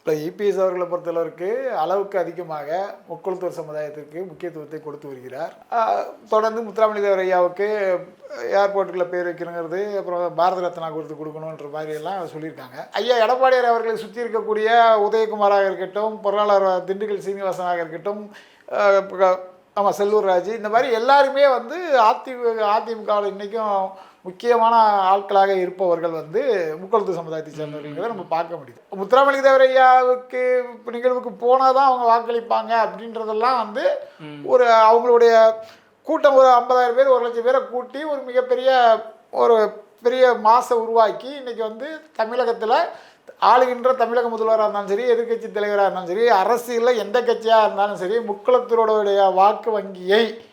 இப்போ இபிஎஸ் அவர்களை பொறுத்தளவிற்கு அளவுக்கு அதிகமாக முக்குளத்தூர் சமுதாயத்திற்கு முக்கியத்துவத்தை கொடுத்து வருகிறார். தொடர்ந்து முத்துராமலிங்க தேவர் ஐயாவுக்கு ஏர்போர்ட்டுக்குள்ள பேர் வைக்கணுங்கிறது அப்புறம் பாரத ரத்னா கொடுத்து கொடுக்கணுன்ற மாதிரி எல்லாம் சொல்லியிருக்காங்க. ஐயா எடப்பாடியார் அவர்களை சுற்றி இருக்கக்கூடிய உதயகுமாராக இருக்கட்டும் பொருளாளர் திண்டுக்கல் சீனிவாசனாக இருக்கட்டும் ஆமாம் செல்லூர் ராஜு. இந்த மாதிரி எல்லாருமே வந்து அதிமுக அதிமுகவில் இன்றைக்கும் முக்கியமான ஆட்களாக இருப்பவர்கள் வந்து முக்குளத்து சமுதாயத்தை சேர்ந்தவர்கள்ங்கிறத நம்ம பார்க்க முடியுது. முத்துராமலிங்க தேவர் ஐயாவுக்கு நிகழ்வுக்கு போனால் தான் அவங்க வாக்களிப்பாங்க அப்படின்றதெல்லாம் வந்து ஒரு அவங்களுடைய கூட்டம் ஒரு ஐம்பதாயிரம் பேர் ஒரு லட்சம் பேரை கூட்டி ஒரு மிகப்பெரிய ஒரு பெரிய மாசை உருவாக்கி இன்னைக்கு வந்து தமிழகத்தில் ஆளுகின்ற தமிழக முதல்வராக இருந்தாலும் சரி எதிர்க்கட்சி தலைவராக இருந்தாலும் சரி அரசியலில் எந்த கட்சியாக இருந்தாலும் சரி முக்குளத்தூரோடைய வாக்கு வங்கியை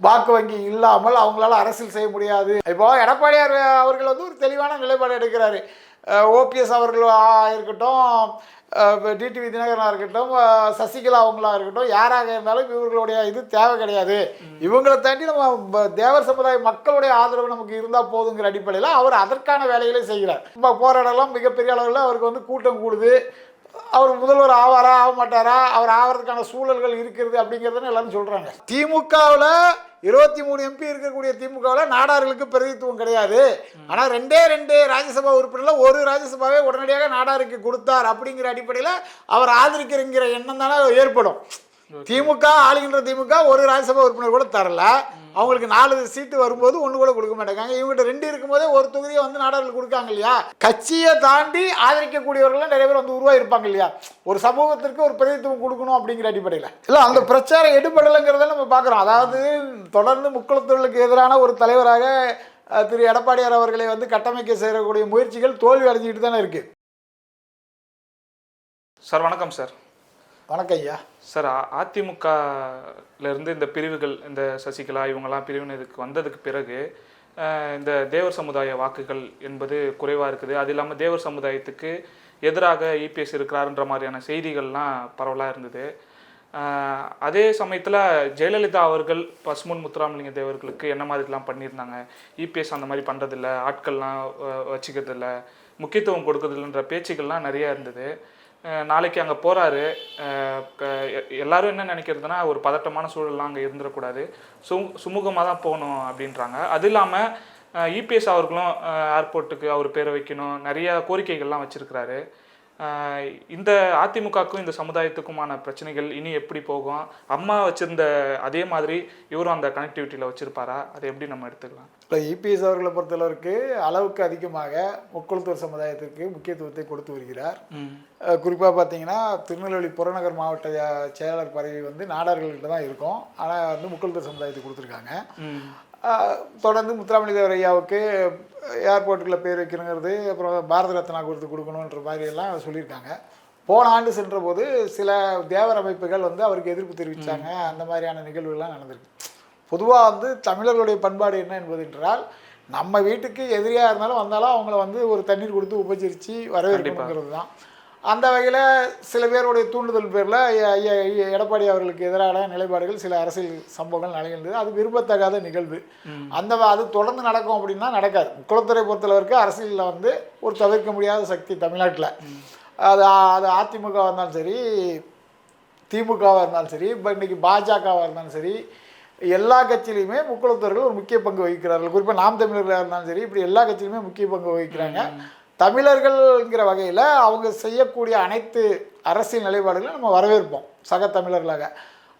வாக்கு வங்கி இல்லாமல் அவங்களால அரசியல் செய்ய முடியாது. இப்போ எடப்பாடியார் அவர்கள் வந்து ஒரு தெளிவான நிலைப்பாடு எடுக்கிறாரு. ஓபிஎஸ் அவர்கள் ஆ- இப்போ டிடிவி தினகரனாக இருக்கட்டும் சசிகலா அவங்களா இருக்கட்டும் யாராக இருந்தாலும் இவர்களுடைய இது தேவை கிடையாது. இவங்களை தாண்டி நம்ம தேவர் சமுதாய மக்களுடைய ஆதரவு நமக்கு இருந்தால் போதுங்கிற அடிப்படையில் அவர் அதற்கான வேலைகளை செய்கிறார். இப்போ போராடலாம் மிகப்பெரிய அளவில் அவருக்கு வந்து கூட்டம் கூடுது. அவர் முதல்வர் ஆவாரா ஆக மாட்டாரா அவர் ஆவறதுக்கான சூழல்கள் இருக்கிறது அப்படிங்கிறதுன்னு எல்லாரும் சொல்கிறாங்க திமுகவில் இருபத்தி மூணு எம்பி இருக்கக்கூடிய திமுகவில் நாடார்களுக்கு பிரதித்துவம் கிடையாது. ஆனால் ரெண்டே ரெண்டு ராஜ்யசபா உறுப்பினரில் ஒரு ராஜ்யசபாவே உடனடியாக நாடாருக்கு கொடுத்தார் அப்படிங்கிற அடிப்படையில் அவர் ஆதரிக்கிறங்கிற எண்ணம் தானே ஏற்படும். திமுக ஆளுகின்ற திமுக ஒரு ராஜ்யசபா உறுப்பினர் கூட தரல. அவங்களுக்கு நாலு சீட்டு வரும்போது ஒன்று கூட கொடுக்க மாட்டேங்காங்க இவங்ககிட்ட ரெண்டு இருக்கும்போதே ஒரு தொகுதியை வந்து நாடார்கள் கொடுக்காங்க இல்லையா? கட்சியை தாண்டி ஆதரிக்கக்கூடியவர்கள்லாம் நிறைய பேர் வந்து உருவாகிருப்பாங்க இல்லையா? ஒரு சமூகத்திற்கு ஒரு பிரதித்துவம் கொடுக்கணும் அப்படிங்கிற அடிப்படையில். இல்லை அந்த பிரச்சாரம் எடுபடலைங்கிறத நம்ம பார்க்குறோம். அதாவது தொடர்ந்து முக்குளத்தொழிலுக்கு எதிரான ஒரு தலைவராக திரு. எடப்பாடியார் அவர்களை வந்து கட்டமைக்க செய்யக்கூடிய முயற்சிகள் தோல்வி அடைஞ்சிக்கிட்டு தானே இருக்குது சார் வணக்கம் சார். வணக்கம் ஐயா. சார் அதிமுகலேருந்து இந்த பிரிவுகள் இந்த சசிகலா இவங்கெல்லாம் பிரிவினருக்கு வந்ததுக்கு பிறகு இந்த தேவர் சமுதாய வாக்குகள் என்பது குறைவாக இருக்குது. அது இல்லாமல் தேவர் சமுதாயத்துக்கு எதிராக இபிஎஸ் இருக்கிறாருன்ற மாதிரியான செய்திகள்லாம் பரவலாக இருந்தது. அதே சமயத்தில் ஜெயலலிதா அவர்கள் பசுமன் முத்துராமலிங்க தேவர்களுக்கு என்ன மாதிரிலாம் பண்ணியிருந்தாங்க? இபிஎஸ் அந்த மாதிரி பண்ணுறதில்ல ஆட்கள்லாம் வச்சுக்கிறதில்ல முக்கியத்துவம் கொடுக்கறதில்லன்ற பேச்சுக்கள்லாம் நிறையா இருந்தது. நாளைக்கு அங்கே போகிறாரு எல்லாரும் என்ன நினைக்கிறதுனா ஒரு பதட்டமான சூழல்லாம் அங்கே இருந்துடக்கூடாது. சு சுமூகமாக தான் போகணும் அப்படின்றாங்க. அது இல்லாமல் இபிஎஸ் அவர்களும் ஏர்போர்ட்டுக்கு அவர் பேரை வைக்கணும். நிறைய கோரிக்கைகள்லாம் வச்சுருக்கிறாரு. இந்த அதிமுகவுக்கும் இந்த சமுதாயத்துக்குமான பிரச்சனைகள் இனி எப்படி போகும்? அம்மா வச்சுருந்த அதே மாதிரி இவரும் அந்த கனெக்டிவிட்டியில் வச்சுருப்பாரா? அதை எப்படி நம்ம எடுத்துக்கலாம்? இப்போ இபிஎஸ் அவர்களை பொறுத்தளவிற்கு அளவுக்கு அதிகமாக முக்குளத்தூர் சமுதாயத்திற்கு முக்கியத்துவத்தை கொடுத்து வருகிறார். குறிப்பாக பார்த்தீங்கன்னா திருநெல்வேலி புறநகர் மாவட்ட செயலாளர் பதவி வந்து நாடார்கள்கிட்ட தான் இருக்கும். ஆனால் வந்து முக்குளத்தூர் சமுதாயத்துக்கு கொடுத்துருக்காங்க. தொடர்ந்து முத்துராமலிங்க தேவர் ஐயாவுக்கு ஏர்போர்ட்டுக்குள்ள பேர் வைக்கணுங்கிறது அப்புறம் பாரத ரத்னா கொடுத்து கொடுக்கணுன்ற மாதிரி எல்லாம் சொல்லியிருக்காங்க. போன ஆண்டு சென்ற போது சில தேவர் அமைப்புகள் வந்து அவருக்கு எதிர்ப்பு தெரிவித்தாங்க அந்த மாதிரியான நிகழ்வுகள்லாம் நடந்திருக்கு. பொதுவாக வந்து தமிழர்களுடைய பண்பாடு என்ன என்பது என்றால் நம்ம வீட்டுக்கு எதிரியாக இருந்தாலும் வந்தாலும் அவங்கள வந்து ஒரு தண்ணீர் கொடுத்து உபச்சரித்து வரவேற்கணுங்கிறது தான். அந்த வகையில் சில பேருடைய தூண்டுதல் பேரில் எடப்பாடி அவர்களுக்கு எதிரான நிலைப்பாடுகள் சில அரசியல் சம்பவங்கள் நிகழ்ந்தது அது விரும்பத்தகாத நிகழ்வு. அந்த அது தொடர்ந்து நடக்கும் அப்படின்னா நடக்காது. குளத்துறை பொறுத்தளவிற்கு அரசியலில் வந்து ஒரு தவிர்க்க முடியாத சக்தி தமிழ்நாட்டில். அது அது அதிமுகவாக இருந்தாலும் சரி திமுகவாக இருந்தாலும் சரி இப்போ இன்னைக்கு பாஜகவாக இருந்தாலும் சரி எல்லா கட்சியிலையுமே முக்குளத்தவர்கள் ஒரு முக்கிய பங்கு வகிக்கிறார்கள். குறிப்பாக நாம் தமிழர்களாக இருந்தாலும் சரி இப்படி எல்லா கட்சியிலுமே முக்கிய பங்கு வகிக்கிறாங்க. தமிழர்கள்ங்கிற வகையில் அவங்க செய்யக்கூடிய அனைத்து அரசியல் நிலைப்பாடுகளையும் நம்ம வரவேற்போம் சக தமிழர்களாக.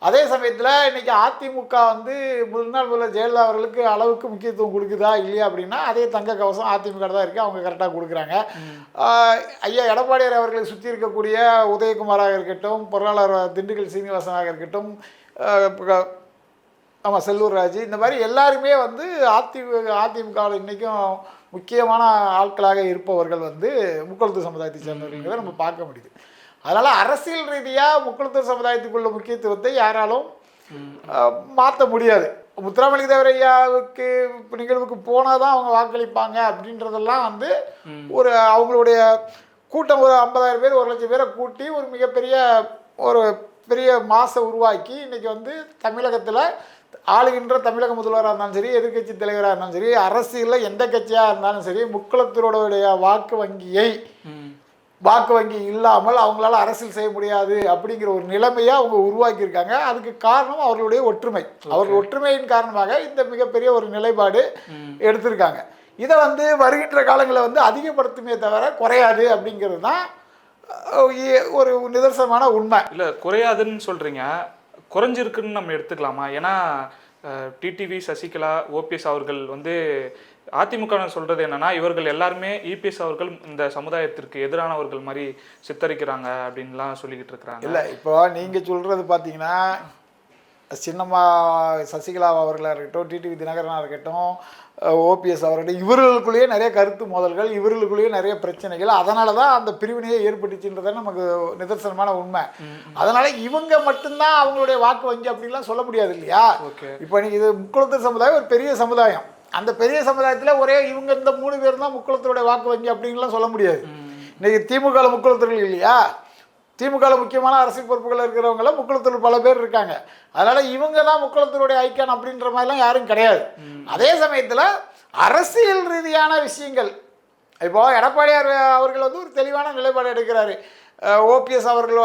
அதே சமயத்தில் இன்னைக்கு அதிமுக வந்து முன்னாள் முதல்வர் ஜெயலலிதா அவர்களுக்கு அளவுக்கு முக்கியத்துவம் கொடுக்குதா இல்லையா அப்படின்னா அதே தங்க கவசம் அதிமுக தான் இருக்குது அவங்க கரெக்டாக கொடுக்குறாங்க. ஐயா எடப்பாடியார் அவர்களை சுற்றி இருக்கக்கூடிய உதயகுமாராக இருக்கட்டும் பொருளாளர் திண்டுக்கல் சீனிவாசனாக இருக்கட்டும் ஆமாம் செல்லூர் ராஜு இந்த மாதிரி எல்லாருமே வந்து அதிமுக அதிமுகவில் இன்றைக்கும் முக்கியமான ஆட்களாக இருப்பவர்கள் வந்து முக்குளத்தூர் சமுதாயத்தை சேர்ந்தவர்கள்ங்கிறத நம்ம பார்க்க முடியுது. அதனால் அரசியல் ரீதியாக முக்குளத்தூர் சமுதாயத்துக்குள்ள முக்கியத்துவத்தை யாராலும் மாற்ற முடியாது. முத்துராமலிங்க தேவர் ஐயாவுக்கு இப்ப நிகழ்வுக்கு போனால் தான் அவங்க வாக்களிப்பாங்க அப்படின்றதெல்லாம் வந்து ஒரு அவங்களுடைய கூட்டம் ஒரு ஐம்பதாயிரம் பேர் ஒரு லட்சம் பேரை கூட்டி ஒரு மிகப்பெரிய ஒரு பெரிய மாசை உருவாக்கி இன்னைக்கு வந்து தமிழகத்தில் ஆளுகின்ற தமிழக முதல்வராக இருந்தாலும் சரி எதிர்க்கட்சி தலைவராக இருந்தாலும் சரி அரசியலில் எந்த கட்சியாக இருந்தாலும் சரி முக்குளத்தூரோடைய வாக்கு வங்கியை வாக்கு வங்கி இல்லாமல் அவங்களால அரசியல் செய்ய முடியாது அப்படிங்கிற ஒரு நிலைமையை அவங்க உருவாக்கியிருக்காங்க. அதுக்கு காரணம் அவர்களுடைய ஒற்றுமை. அவர்கள் ஒற்றுமையின் காரணமாக இந்த மிகப்பெரிய ஒரு நிலைப்பாடு எடுத்திருக்காங்க. இதை வந்து வருகின்ற காலங்களில் வந்து அதிகப்படுத்துமே தவிர குறையாது அப்படிங்கிறது தான் ஒரு நிதர்சனமான உண்மை. இல்ல குறையாதுன்னு சொல்றீங்க. குறைஞ்சிருக்குன்னு நம்ம எடுத்துக்கலாமா? ஏன்னா டிடிவி சசிகலா ஓபிஎஸ் அவர்கள் வந்து அதிமுக சொல்றது என்னன்னா இவர்கள் எல்லாருமே இபிஎஸ் அவர்கள் இந்த சமுதாயத்திற்கு எதிரானவர்கள் மாதிரி சித்தரிக்கிறாங்க அப்படின்லாம் சொல்லிக்கிட்டு இருக்கிறாங்க. இல்லை இப்போ நீங்கள் சொல்கிறது பார்த்தீங்கன்னா சின்னம்மா சசிகலா அவர்களாக இருக்கட்டும் டிடிவி தினகரனாக இருக்கட்டும் ஓபிஎஸ் அவர்கள் இவர்களுக்குள்ளேயே நிறைய கருத்து மோதல்கள் இவர்களுக்குள்ளேயே நிறைய பிரச்சனைகள். அதனால தான் அந்த பிரிவினையே ஏற்பட்டுச்சுன்றத நமக்கு நிதர்சனமான உண்மை. அதனால இவங்க மட்டும்தான் அவங்களுடைய வாக்கு வங்கி அப்படின்லாம் சொல்ல முடியாது இல்லையா? ஓகே. இப்போ நீ இது முக்குளத்தூர் சமுதாயம் ஒரு பெரிய சமுதாயம். அந்த பெரிய சமுதாயத்தில் ஒரே இவங்க இந்த மூணு பேர் தான் முக்குளத்தூருடைய வாக்கு வங்கி அப்படின்லாம் சொல்ல முடியாது. இன்னைக்கு திமுக முக்குளத்தூர்கள் இல்லையா? திமுக முக்கியமான அரசியல் பொறுப்புகள் இருக்கிறவங்கள முக்குளத்தூர் பல பேர் இருக்காங்க. அதனால இவங்க தான் முக்குளத்தூருடைய ஐக்கான் அப்படின்ற மாதிரிலாம் யாரும் கிடையாது. அதே சமயத்தில் அரசியல் ரீதியான விஷயங்கள். இப்போ எடப்பாடியார் அவர்கள் வந்து ஒரு தெளிவான நிலைப்பாடு எடுக்கிறாரு. ஓபிஎஸ் அவர்கள்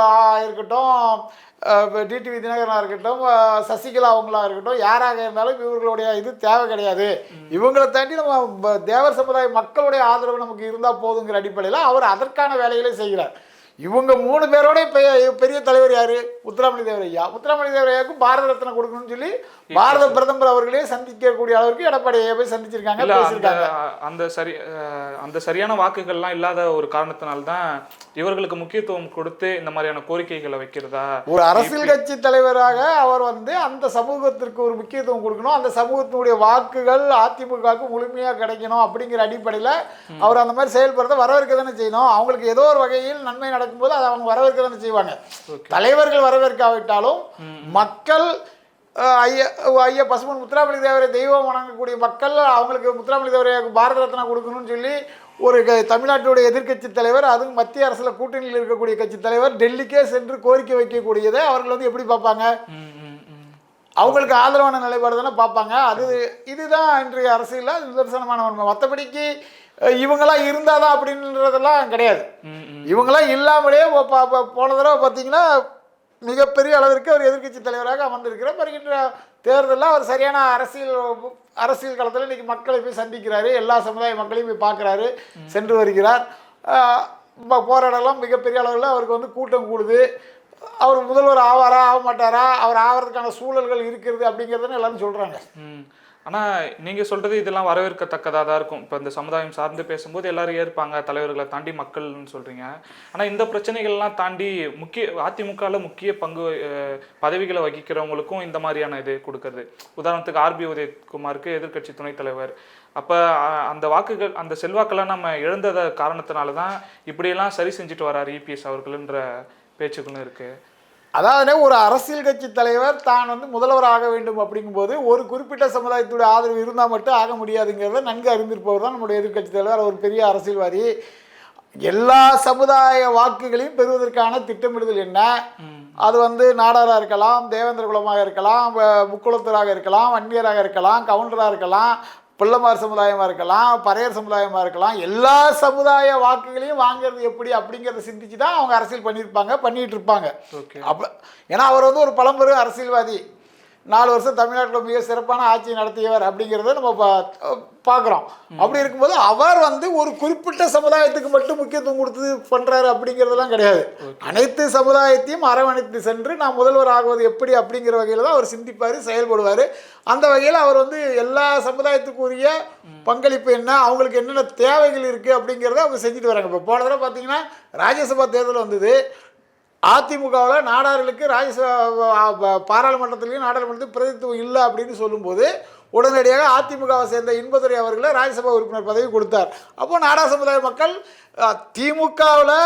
இருக்கட்டும் டிடிவி தினகரனாக இருக்கட்டும் சசிகலா அவங்களா இருக்கட்டும் யாராக இருந்தாலும் இவர்களுடைய இது தேவை கிடையாது. இவங்களை தாண்டி நம்ம தேவர் சமுதாய மக்களுடைய ஆதரவு நமக்கு இருந்தால் போதுங்கிற அடிப்படையில் அவர் அதற்கான வேலைகளை செய்கிறார். இவங்க மூணு பேரோட பெரிய பெரிய தலைவர் யாரு? முத்துராமலிங்க தேவர் ஐயா. முத்துராமலிங்க தேவர் ஐயாவுக்கு பாரத ரத்னா கொடுக்கணும்னு சொல்லி பாரத பிரதமர் அவர்களே சந்திக்கக்கூடிய அளவுக்கு எடப்பாடி ஐயா போய் சந்திச்சிருக்காங்க அந்த பேசியிருக்காங்க. அந்த சரி அந்த சரியான வாக்குகள்லாம் இல்லாத ஒரு காரணத்தினால்தான் இவர்களுக்கு முக்கியத்துவம் கொடுத்து இந்த மாதிரியான கோரிக்கைகளை வைக்கிறதா? ஒரு அரசியல் கட்சி தலைவராக அவர் வந்து அந்த சமூகத்திற்கு ஒரு முக்கியத்துவம் கொடுக்கணும். அந்த சமூகத்தினுடைய வாக்குகள் அதிமுகவுக்கு முழுமையாக கிடைக்கணும் அப்படிங்கிற அடிப்படையில் அவர் அந்த மாதிரி செயல்படுறத வரவேற்க தானே செய்யணும். அவங்களுக்கு ஏதோ ஒரு வகையில் நன்மை நடக்கும்போது அதை அவங்க வரவேற்க தானே செய்வாங்க. தலைவர்கள் வரவேற்காவிட்டாலும் மக்கள் ஐயா ஐயா பசுமன் முத்துராமலிங்க தேவரை தெய்வம் வணங்கக்கூடிய மக்கள் அவங்களுக்கு முத்துராமலிங்க தேவரை பாரத ரத்னா கொடுக்கணும்னு சொல்லி ஒரு தமிழ்நாட்டுடைய எதிர்க்கட்சி தலைவர் அதுவும் மத்திய அரசில் கூட்டணியில் இருக்கக்கூடிய கட்சி தலைவர் டெல்லிக்கே சென்று கோரிக்கை வைக்கக்கூடியதை அவர்கள் வந்து எப்படி பார்ப்பாங்க. அவங்களுக்கு ஆதரவான நிலைப்பாடு தானே பார்ப்பாங்க. அது இதுதான் இன்றைய அரசியலில் நிதர்சனமான உண்மை. மற்றபடிக்கு இவங்கெல்லாம் இருந்தாதான் அப்படின்றதெல்லாம் கிடையாது. இவங்கெல்லாம் இல்லாமலே போன தடவை பார்த்தீங்கன்னா மிகப்பெரிய அளவிற்கு அவர் எதிர்க்கட்சி தலைவராக அமர்ந்திருக்கிறார். வருகின்ற தேர்தலில் அவர் சரியான அரசியல் அரசியல் களத்தில் இன்னைக்கு மக்களை போய் சந்திக்கிறாரு. எல்லா சமுதாய மக்களையும் போய் பார்க்குறாரு. சென்று வருகிறார். ஆஹ் ப- போற இடம்லாம் மிகப்பெரிய அளவில் அவருக்கு வந்து கூட்டம் கூடுது. அவர் முதல்வர் ஆவாரா ஆக மாட்டாரா? அவர் ஆவறதுக்கான சூழல்கள் இருக்கிறது அப்படிங்கிறதுன்னு எல்லாரும் சொல்கிறாங்க ஆனால் நீங்கள் சொல்கிறது இதெல்லாம் வரவேற்கத்தக்கதாக தான் இருக்கும். இப்போ இந்த சமுதாயம் சார்ந்து பேசும்போது எல்லாரும் ஏற்பாங்க தலைவர்களை தாண்டி மக்கள்னு சொல்கிறீங்க ஆனால் இந்த பிரச்சனைகள்லாம் தாண்டி முக்கிய அதிமுகவில் முக்கிய பங்கு பதவிகளை வகிக்கிறவங்களுக்கும் இந்த மாதிரியான இது கொடுக்கறது. உதாரணத்துக்கு ஆர்பி உதயகுமாருக்கு எதிர்க்கட்சி துணைத் தலைவர். அப்போ அந்த வாக்குகள் அந்த செல்வாக்கெல்லாம் நம்ம இழந்தத காரணத்தினால தான் இப்படியெல்லாம் சரி செஞ்சுட்டு வராரு இபிஎஸ் அவர்கள்ன்ற பேச்சுக்களும் இருக்குது அதாவது ஒரு அரசியல் கட்சி தலைவர் தான் வந்து முதல்வர் ஆக வேண்டும் அப்படிங்கும்போது ஒரு குறிப்பிட்ட சமுதாயத்துடைய ஆதரவு இருந்தால் மட்டும் ஆக முடியாதுங்கிறத நன்கு அறிந்திருப்பவர் தான் நம்முடைய எதிர்க்கட்சி தலைவர். அவர் பெரிய அரசியல்வாதி. எல்லா சமுதாய வாக்குகளையும் பெறுவதற்கான திட்டமிடுதல் என்ன? அது வந்து நாடாராக இருக்கலாம் தேவேந்திர குலமாக இருக்கலாம் முக்குளத்தூராக இருக்கலாம் வன்னியராக இருக்கலாம் கவுண்டராக இருக்கலாம் பிள்ளைமார் சமுதாயமாக இருக்கலாம் பறையர் சமுதாயமாக இருக்கலாம் எல்லா சமுதாய வாக்குகளையும் வாங்குறது எப்படி அப்படிங்கிறத சிந்திச்சு தான் அவங்க அரசியல் பண்ணியிருப்பாங்க பண்ணிட்டு இருப்பாங்க. ஓகே அப்போ ஏன்னா அவர் வந்து ஒரு பழம்பெரும் அரசியல்வாதி. நாலு வருஷம் தமிழ்நாட்டில் மிக சிறப்பான ஆட்சி நடத்தியவர் அப்படிங்கிறத நம்ம பார்க்குறோம் அப்படி இருக்கும்போது அவர் வந்து ஒரு குறிப்பிட்ட சமுதாயத்துக்கு மட்டும் முக்கியத்துவம் கொடுத்து பண்ணுறாரு அப்படிங்கிறதெல்லாம் கிடையாது. அனைத்து சமுதாயத்தையும் அரவணைத்து சென்று நான் முதல்வர் ஆகுவது எப்படி அப்படிங்கிற வகையில் தான் அவர் சிந்திப்பார் செயல்படுவார். அந்த வகையில் அவர் வந்து எல்லா சமுதாயத்துக்குரிய பங்களிப்பு என்ன அவங்களுக்கு என்னென்ன தேவைகள் இருக்குது அப்படிங்கிறத அவங்க செஞ்சுட்டு வராங்க. இப்போ போன தடவை பார்த்தீங்கன்னா ராஜ்யசபா தேர்தல் வந்தது. அதிமுகவில் நாடார்களுக்கு ராஜ்யசபா பாராளுமன்றத்திலையும் நாடாளுமன்றத்தில் பிரதித்துவம் இல்லை அப்படின்னு சொல்லும்போது உடனடியாக அதிமுகவை சேர்ந்த இன்பதுரை அவர்களை ராஜ்யசபா உறுப்பினர் பதவி கொடுத்தார். அப்போ நாடா சமுதாய மக்கள் திமுகவில்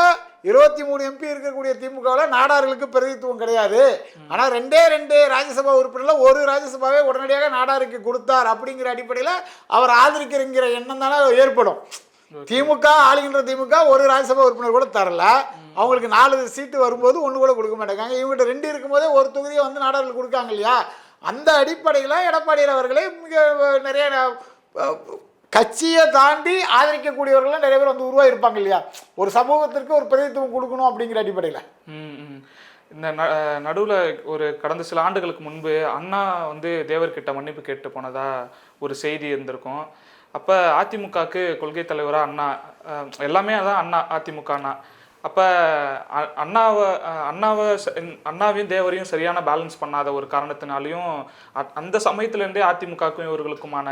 இருபத்தி மூணு எம்பி இருக்கக்கூடிய திமுகவில் நாடார்களுக்கு பிரதித்துவம் கிடையாது. ஆனால் ரெண்டே ரெண்டு ராஜ்யசபா உறுப்பினரில் ஒரு ராஜ்யசபாவே உடனடியாக நாடாருக்கு கொடுத்தார் அப்படிங்கிற அடிப்படையில் அவர் ஆதரிக்கிறங்கிற எண்ணம் தானே ஏற்படும். திமுக ஆளுகின்ற திமுக ஒரு ராஜ்யசபா உறுப்பினர் கூட தரல. அவங்களுக்கு நாலு சீட்டு வரும்போது ஒன்று கூட கொடுக்க மாட்டேங்காங்க. இவங்ககிட்ட ரெண்டு இருக்கும்போதே ஒரு தொகுதியை வந்து நாடாளுக்கு கொடுக்காங்க இல்லையா? அந்த அடிப்படையில் எடப்பாடியார் அவர்களே மிக நிறைய கட்சியை தாண்டி ஆதரிக்கக்கூடியவர்கள்லாம் நிறைய பேர் வந்து உருவாகிருப்பாங்க இல்லையா? ஒரு சமூகத்திற்கு ஒரு பிரதித்துவம் கொடுக்கணும் அப்படிங்கிற அடிப்படையில். இந்த நடுவில் ஒரு கடந்த சில ஆண்டுகளுக்கு முன்பு அண்ணா வந்து தேவர்கிட்ட மன்னிப்பு கேட்டு போனதா ஒரு செய்தி இருந்திருக்கும். அப்போ அதிமுகவுக்கு கொள்கை தலைவராக அண்ணா எல்லாமே அதான் அண்ணா அதிமுக அண்ணா. அப்போ அண்ணாவை அண்ணாவை அண்ணாவையும் தேவரையும் சரியான பேலன்ஸ் பண்ணாத ஒரு காரணத்தினாலையும் அ- அந்த சமயத்துலேருந்தே அதிமுகவுக்கும் இவர்களுக்குமான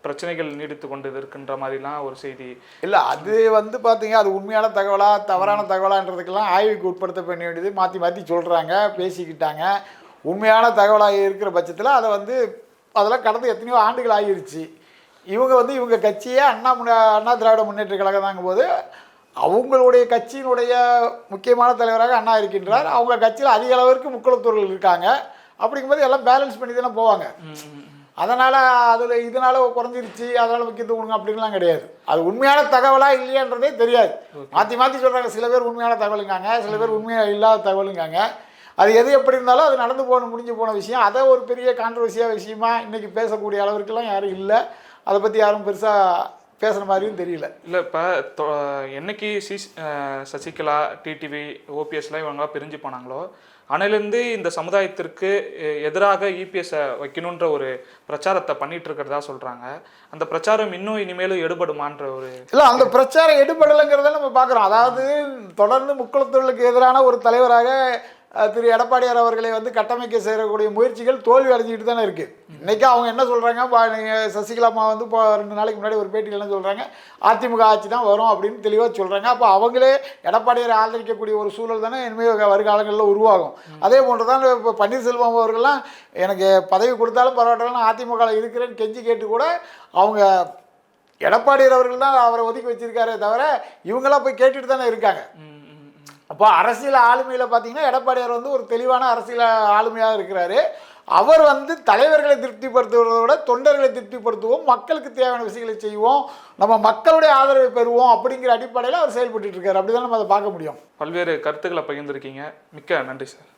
பிரச்சனைகள் நீடித்து கொண்டு இருக்கின்ற மாதிரிலாம் ஒரு செய்தி. இல்லை அது வந்து பார்த்தீங்க அது உண்மையான தகவலா தவறான தகவலான்றதுக்கெல்லாம் ஆய்வுக்கு உட்படுத்த பண்ண வேண்டியது. மாற்றி மாற்றி சொல்கிறாங்க பேசிக்கிட்டாங்க. உண்மையான தகவலாக இருக்கிற பட்சத்தில் அதை வந்து அதெல்லாம் கடந்து எத்தனையோ ஆண்டுகள் ஆகிருச்சு. இவங்க வந்து இவங்க கட்சியே அண்ணா முன்ன அண்ணா திராவிட முன்னேற்ற கழகம் போது அவங்களுடைய கட்சியினுடைய முக்கியமான தலைவராக அண்ணா இருக்கின்றார். அவங்க கட்சியில் அதிக அளவிற்கு முக்குளத்தூர்கள் இருக்காங்க. அப்படிங்கும்போது எல்லாம் பேலன்ஸ் பண்ணி தானே போவாங்க. அதனால் அதில் இதனால குறைஞ்சிருச்சு அதனால் முக்கியத்துவம் கொடுங்க அப்படின்லாம் கிடையாது. அது உண்மையான தகவலா இல்லையான்றதே தெரியாது. மாற்றி மாற்றி சொல்கிறாங்க சில பேர் உண்மையான தகவலுங்காங்க சில பேர் உண்மையாக இல்லாத தகவலுங்காங்க. அது எது எப்படி இருந்தாலும் அது நடந்து போன முடிஞ்சு போன விஷயம். அதை ஒரு பெரிய கான்ட்ரவர்சியாக விஷயமா இன்றைக்கி பேசக்கூடிய அளவிற்கெல்லாம் யாரும் இல்லை. அதை பற்றி யாரும் பெருசாக பேசுகிற மாதிரியும் தெரியல. இல்லை இப்போ என்னைக்கு சி சசிகலா டிடிவி ஓபிஎஸ்லாம் இவங்களாம் பிரிஞ்சு போனாங்களோ அன்னையிலேருந்து இந்த சமுதாயத்திற்கு எதிராக இபிஎஸ்ஸை வைக்கணுன்ற ஒரு பிரச்சாரத்தை பண்ணிட்டு இருக்கிறதா சொல்கிறாங்க அந்த பிரச்சாரம் இன்னும் இனிமேலும் எடுபடுமான்ற ஒரு இல்லை அந்த பிரச்சாரம் எடுபடலைங்கிறத நம்ம பார்க்குறோம் அதாவது தொடர்ந்து முக்குளத்தொழிலுக்கு எதிரான ஒரு தலைவராக திரு எடப்பாடியார் அவர்களை வந்து கட்டமைக்க செய்யக்கூடிய முயற்சிகள் தோல்வி அடைஞ்சிக்கிட்டு தானே இருக்குது இன்றைக்கி அவங்க என்ன சொல்கிறாங்க சசிகலா அம்மா வந்து இப்போ ரெண்டு நாளைக்கு முன்னாடி ஒரு பேட்டியில் என்ன சொல்கிறாங்க அதிமுக ஆட்சி தான் வரும் அப்படின்னு தெளிவாக சொல்கிறாங்க அப்போ அவங்களே எடப்பாடியார் ஆதரிக்கக்கூடிய ஒரு சூழல் தானே இனிமேல் வருகாலங்களில் உருவாகும். அதே போன்று தான் இப்போ பன்னீர்செல்வம் அவர்கள்லாம் எனக்கு பதவி கொடுத்தாலும் பரவாயில்ல அதிமுகவில் இருக்கிறேன்னு கெஞ்சி கேட்டு கூட அவங்க எடப்பாடியார் அவர்கள் தான் அவரை ஒதுக்கி வச்சிருக்காரே தவிர இவங்களாம் போய் கேட்டுட்டு தானே இருக்காங்க. அப்போ அரசியல் ஆளுமையில் பார்த்தீங்கன்னா எடப்பாடியார் வந்து ஒரு தெளிவான அரசியல் ஆளுமையாக இருக்கிறாரு. அவர் வந்து தலைவர்களை திருப்திப்படுத்துவதை விட தொண்டர்களை திருப்திப்படுத்துவோம் மக்களுக்கு தேவையான விஷயங்களை செய்வோம் நம்ம மக்களுடைய ஆதரவை பெறுவோம் அப்படிங்கிற அடிப்படையில் அவர் செயல்பட்டு இருக்காரு. அப்படி தான் நம்ம அதை பார்க்க முடியும். பல்வேறு கருத்துக்களை பகிர்ந்திருக்கீங்க. மிக்க நன்றி சார்.